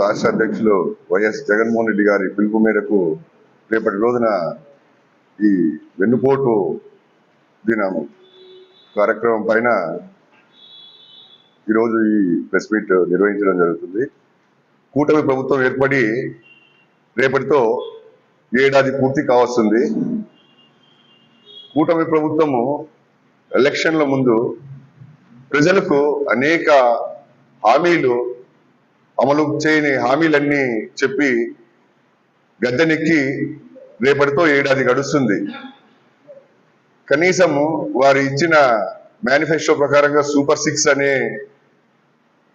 రాష్ట్ర అధ్యక్షులు వైఎస్ జగన్మోహన్ రెడ్డి గారి పిలుపు మేరకు రేపటి రోజున ఈ వెన్నుపోటు దినం కార్యక్రమం పైన ఈరోజు ఈ ప్రెస్ మీట్ నిర్వహించడం జరుగుతుంది. కూటమి ప్రభుత్వం ఏర్పడి రేపటితో ఏడాది పూర్తి కావస్తుంది. కూటమి ప్రభుత్వము ఎలక్షన్ల ముందు ప్రజలకు అనేక హామీలు అమలు చేయని హామీలన్నీ చెప్పి గద్దెనెక్కి రేపటితో ఏడాది గడుస్తుంది. కనీసము వారు ఇచ్చిన మేనిఫెస్టో ప్రకారంగా సూపర్ సిక్స్ అనే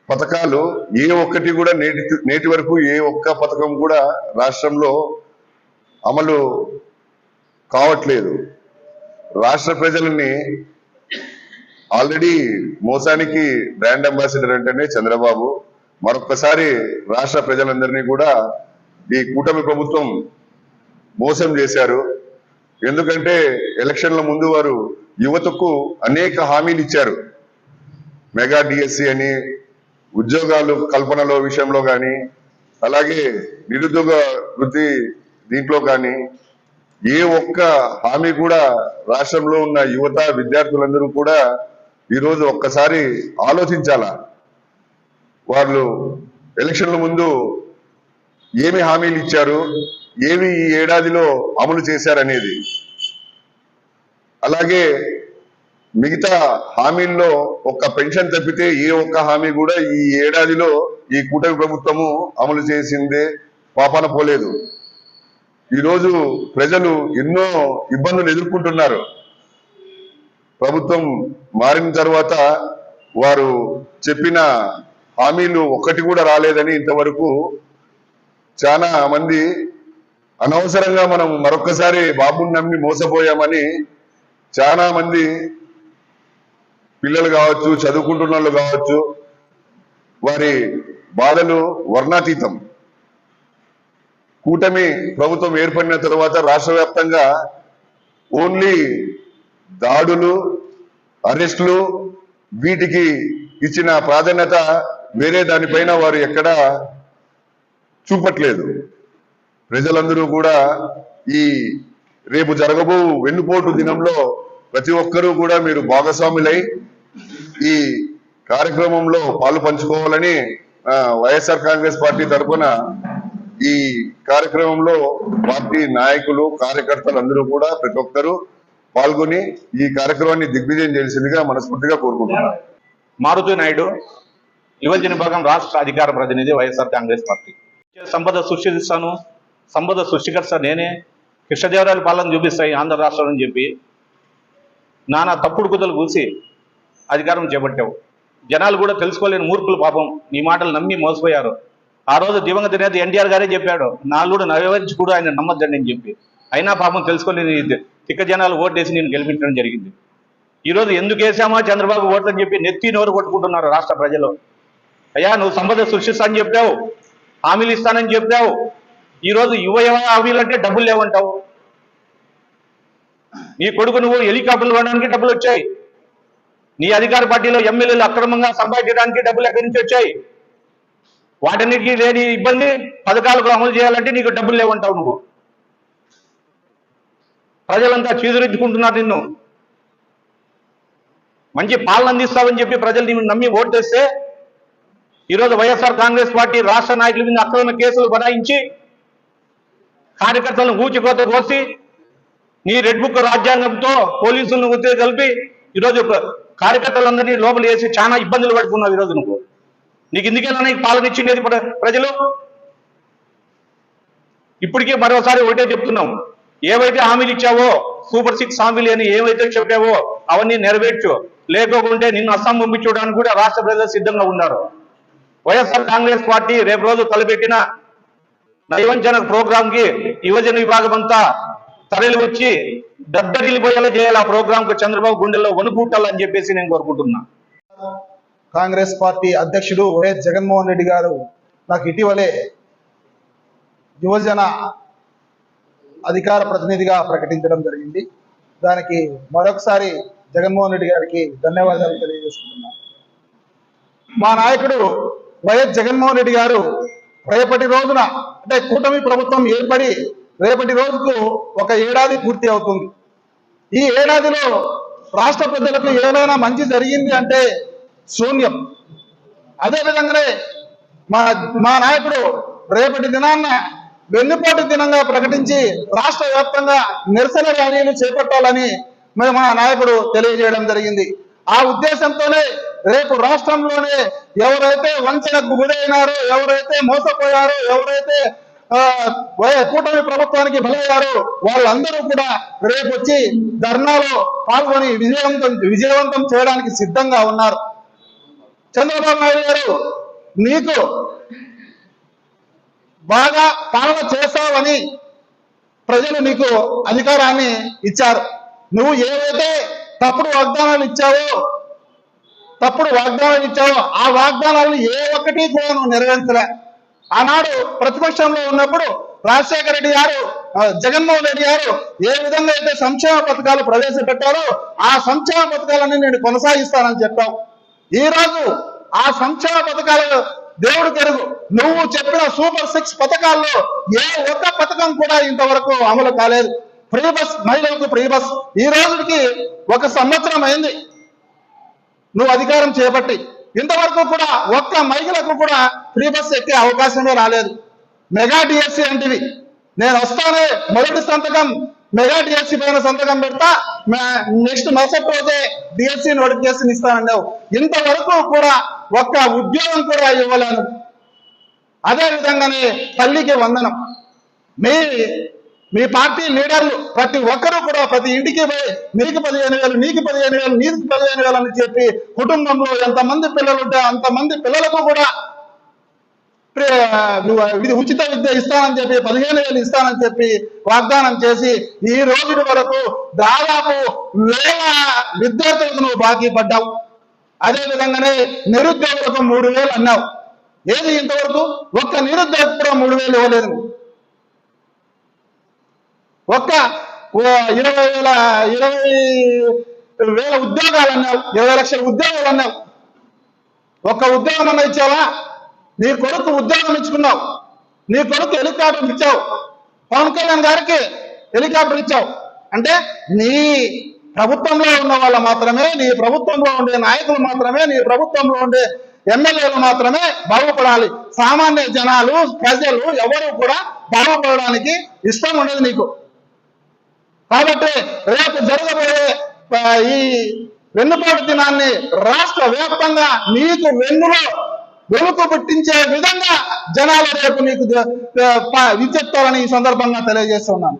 పథకాలు ఏ ఒక్కటి కూడా నేటి నేటి వరకు ఏ ఒక్క పథకం కూడా రాష్ట్రంలో అమలు కావట్లేదు. రాష్ట్ర ప్రజలని ఆల్రెడీ మోసానికి బ్రాండ్ అంబాసిడర్ అంటేనే చంద్రబాబు. మరొక్కసారి రాష్ట్ర ప్రజలందరినీ కూడా ఈ కూటమి ప్రభుత్వం మోసం చేశారు. ఎందుకంటే ఎలక్షన్ల ముందు వారు యువతకు అనేక హామీలు ఇచ్చారు. మెగా డిఎస్సి అని ఉద్యోగాలు కల్పనలో విషయంలో కానీ అలాగే నిరుద్యోగ వృత్తి దీంట్లో కానీ ఏ ఒక్క హామీ కూడా రాష్ట్రంలో ఉన్న యువత విద్యార్థులందరూ కూడా ఈరోజు ఒక్కసారి ఆలోచించాలా? వాళ్ళు ఎలక్షన్ల ముందు ఏమి హామీలు ఇచ్చారు ఏమి ఈ ఏడాదిలో అమలు చేశారనేది. అలాగే మిగతా హామీల్లో ఒక్క పెన్షన్ తప్పితే ఏ ఒక్క హామీ కూడా ఈ ఏడాదిలో ఈ కూటమి ప్రభుత్వము అమలు చేసిందే పాపాన పోలేదు. ఈరోజు ప్రజలు ఎన్నో ఇబ్బందులు ఎదుర్కొంటున్నారు. ప్రభుత్వం మారిన తర్వాత వారు చెప్పిన హామీలు ఒక్కటి కూడా రాలేదని ఇంతవరకు చాలా మంది అనవసరంగా మనం మరొక్కసారి బాబుని నమ్మి మోసపోయామని చాలా మంది పిల్లలు కావచ్చు చదువుకుంటున్న వాళ్ళు కావచ్చు వారి బాధలు వర్ణాతీతం. కూటమి ప్రభుత్వం ఏర్పడిన తర్వాత రాష్ట్ర వ్యాప్తంగా ఓన్లీ దాడులు అరెస్టులు వీటికి ఇచ్చిన ప్రాధాన్యత వేరే దానిపైన వారు ఎక్కడా చూపట్లేదు. ప్రజలందరూ కూడా ఈ రేపు జరగబో వెన్నుపోటు దినంలో ప్రతి ఒక్కరూ కూడా మీరు భాగస్వాములై ఈ కార్యక్రమంలో పాలు పంచుకోవాలని వైఎస్ఆర్ కాంగ్రెస్ పార్టీ తరఫున ఈ కార్యక్రమంలో పార్టీ నాయకులు కార్యకర్తలు అందరూ కూడా ప్రతి ఒక్కరూ పాల్గొని ఈ కార్యక్రమాన్ని దిగ్విజయం చేసిందిగా మనస్ఫూర్తిగా కోరుకుంటున్నాను. మారుతి నాయుడు యువజన విభాగం రాష్ట్ర అధికార ప్రతినిధి వైఎస్ఆర్ కాంగ్రెస్ పార్టీ. సంపద సృష్టిస్తాను. సంపద సృష్టికర్త నేనే. కృష్ణదేవరాయల పాలన చూపిస్తాయి ఆంధ్ర రాష్ట్రం అని చెప్పి. నానా తప్పుడు కుదలు కూసి అధికారం చేపట్టావు. జనాలు కూడా తెలుసుకోలేని మూర్ఖులు పాపం. నీ మాటలు నమ్మి మోసపోయారు. ఆ రోజు దివంగత నేత ఎన్టీఆర్ గారే చెప్పాడు నాలుగు నవరించి కూడా ఆయన నమ్మద్దండి అని చెప్పి. అయినా పాపం తెలుసుకోలేని తిక్క జనాలు ఓటేసి నేను గెలిపించడం జరిగింది. ఈ రోజు ఎందుకు వేసామా చంద్రబాబు ఓట్లని చెప్పి నెత్తి నోరు కొట్టుకుంటున్నారు రాష్ట్ర ప్రజలు. అయ్యా నువ్వు సంపద సృష్టిస్తానని చెప్పావు హామీలు ఇస్తానని చెప్పావు. ఈరోజు యువ యువ హామీలు అంటే డబ్బులు లేవంటావు. నీ కొడుకు నువ్వు హెలికాప్టర్లు కొనడానికి డబ్బులు వచ్చాయి. నీ అధికార పార్టీలో ఎమ్మెల్యేలు అక్రమంగా సంపాదించడానికి డబ్బులు ఎక్కడి నుంచి వచ్చాయి? వాటన్నిటికీ లేని ఇబ్బంది పథకాలకు అమలు చేయాలంటే నీకు డబ్బులు లేవంటావు నువ్వు. ప్రజలంతా చీదురించుకుంటున్నారు నిన్ను. మంచి పాలన అందిస్తావని చెప్పి ప్రజలు నిన్ను నమ్మి ఓటేస్తే ఈరోజు వైఎస్ఆర్ కాంగ్రెస్ పార్టీ రాష్ట్ర నాయకుల మీద అక్రమ కేసులు బడాయించి కార్యకర్తలను ఊచికోత కోసి నీ రెడ్ బుక్ రాజ్యాంగంతో పోలీసులను ఉద్యోగ కలిపి ఈరోజు కార్యకర్తలందరినీ లోపల వేసి చాలా ఇబ్బందులు పడుకున్నావు ఈరోజు నువ్వు. నీకు ఇందుకేనా నీకు పాలన ఇచ్చిండేది ప్రజలు? ఇప్పటికే మరోసారి ఒకటే చెప్తున్నాం. ఏవైతే హామీలు ఇచ్చావో సూపర్ సిక్స్ హామీలు అని ఏవైతే చెప్పావో అవన్నీ నెరవేర్చు. లేకోకుంటే నిన్ను అస్సాం పంపించడానికి కూడా రాష్ట్ర ప్రజలు సిద్ధంగా ఉన్నారు. వైఎస్ఆర్ కాంగ్రెస్ పార్టీ రేపు రోజు తలపెట్టిన నైవంచన ప్రోగ్రామ్కి యువజన విభాగం అంతా తరలి వచ్చి దద్దగిలిపోయేలా చేయాలి ఆ ప్రోగ్రామ్కు చంద్రబాబు గుండెల్లో వణుకుట్టాలని చెప్పేసి నేను కోరుకుంటున్నా. కాంగ్రెస్ పార్టీ అధ్యక్షుడు వైఎస్ జగన్మోహన్ రెడ్డి గారు నాకు ఇటీవలే యువజన అధికార ప్రతినిధిగా ప్రకటించడం జరిగింది. దానికి మరొకసారి జగన్మోహన్ రెడ్డి గారికి ధన్యవాదాలు తెలియజేసుకుంటున్నాను మా నాయకుడు వైఎస్ జగన్మోహన్ రెడ్డి గారు రేపటి రోజున అంటే కూటమి ప్రభుత్వం ఏర్పడి రేపటి రోజుకు ఒక ఏడాది పూర్తి అవుతుంది. ఈ ఏడాదిలో రాష్ట్ర ప్రజలకు ఏమైనా మంచి జరిగింది అంటే శూన్యం. అదే విధంగానే మా మా నాయకుడు రేపటి దినాన్న వెన్నుపోటు దినంగా ప్రకటించి రాష్ట్ర వ్యాప్తంగా నిరసన ర్యాలీలు చేపట్టాలని మేము మా నాయకుడు తెలియజేయడం జరిగింది. ఆ ఉద్దేశంతోనే రేపు రాష్ట్రంలోనే ఎవరైతే వంచనకు గురైనారో ఎవరైతే మోసపోయారో ఎవరైతే ఆ, కూటమి ప్రభుత్వానికి బలయ్యారో వాళ్ళందరూ కూడా రేపు వచ్చి ధర్నాలో పాల్గొని విజయవంతం విజయవంతం చేయడానికి సిద్ధంగా ఉన్నారు. చంద్రబాబు నాయుడు గారు నీకు బాగా పాలన చేస్తావని ప్రజలు నీకు అధికారాన్ని ఇచ్చారు. నువ్వు ఏవైతే తప్పుడు వాగ్దానాలు ఇచ్చావో తప్పుడు వాగ్దానాలు ఇచ్చావో ఆ వాగ్దానాలను ఏ ఒక్కటి కూడా నువ్వు నెరవేర్చలే. ఆనాడు ప్రతిపక్షంలో ఉన్నప్పుడు రాజశేఖర రెడ్డి గారు జగన్మోహన్ రెడ్డి గారు ఏ విధంగా అయితే సంక్షేమ పథకాలు ప్రవేశపెట్టారో ఆ సంక్షేమ పథకాలన్నీ నేను కొనసాగిస్తానని చెప్పావు ఈ రోజు ఆ సంక్షేమ పథకాలు దేవుడు తెరుగు నువ్వు చెప్పిన సూపర్ సిక్స్ పథకాల్లో ఏ ఒక్క పథకం కూడా ఇంతవరకు అమలు కాలేదు. ఫ్రీ బస్ మహిళలకు ఫ్రీ బస్. ఈ రోజుకి ఒక సంవత్సరం అయింది. నువ్వు అధికారం చేపట్టి. ఇంతవరకు కూడా ఒక్క మహిళలకు కూడా ఫ్రీ బస్ ఎక్కే అవకాశమే రాలేదు. మెగా డిఎస్సి అంటివి. నేను వస్తానే మొదటి సంతకం మెగా డిఎస్సి పైన సంతకం పెడతా నెక్స్ట్ మరుసటి రోజే డిఎస్సి నోటిఫికేషన్ ఇస్తానన్నావు. ఇంతవరకు కూడా ఒక్క ఉద్యోగం కూడా ఇవ్వలేను. అదే విధంగానే తల్లికి వందనం. మీ మీ పార్టీ లీడర్లు ప్రతి ఒక్కరూ కూడా ప్రతి ఇంటికి పోయి నీకు పదిహేను వేలు నీకు పదిహేను వేలు నీకు పదిహేను వేలు అని చెప్పి కుటుంబంలో ఎంతమంది పిల్లలు ఉంటే అంతమంది పిల్లలకు కూడా ఇది ఉచిత విద్య ఇస్తానని చెప్పి పదిహేను వేలు ఇస్తానని చెప్పి వాగ్దానం చేసి ఈ రోజు వరకు దాదాపు వేల విద్యార్థులకు నువ్వు బాకీ పడ్డావు. అదే విధంగానే నిరుద్యోగులకు మూడు వేలు అన్నావు. ఏది ఇంతవరకు? ఒక్క నిరుద్యోగం కూడా మూడు వేలు ఇవ్వలేదు. ఒక్క ఓ ఇరవై వేల ఇరవై వేల ఉద్యోగాలు అన్నావు ఇరవై లక్షల ఉద్యోగాలు అన్నావు. ఒక్క ఉద్యోగం అన్న ఇచ్చావా? నీ కొడుకు ఉద్యోగం ఇచ్చుకున్నావు. నీ కొడుకు హెలికాప్టర్ ఇచ్చావు. పవన్ కళ్యాణ్ గారికి హెలికాప్టర్ ఇచ్చావు. అంటే నీ ప్రభుత్వంలో ఉన్న వాళ్ళు మాత్రమే నీ ప్రభుత్వంలో ఉండే నాయకులు మాత్రమే నీ ప్రభుత్వంలో ఉండే ఎమ్మెల్యేలు మాత్రమే బాగుపడాలి. సామాన్య జనాలు ప్రజలు ఎవరు కూడా బాగుపడడానికి ఇష్టం ఉండదు నీకు. కాబట్టి రేపు జరగబోయే ఈ వెన్నుపాటు దినాన్ని రాష్ట్ర వ్యాప్తంగా నీకు వెన్నులో వెనుక పుట్టించే విధంగా జనాలు రేపు నీకు ద- ఈ సందర్భంగా తెలియజేస్తున్నాను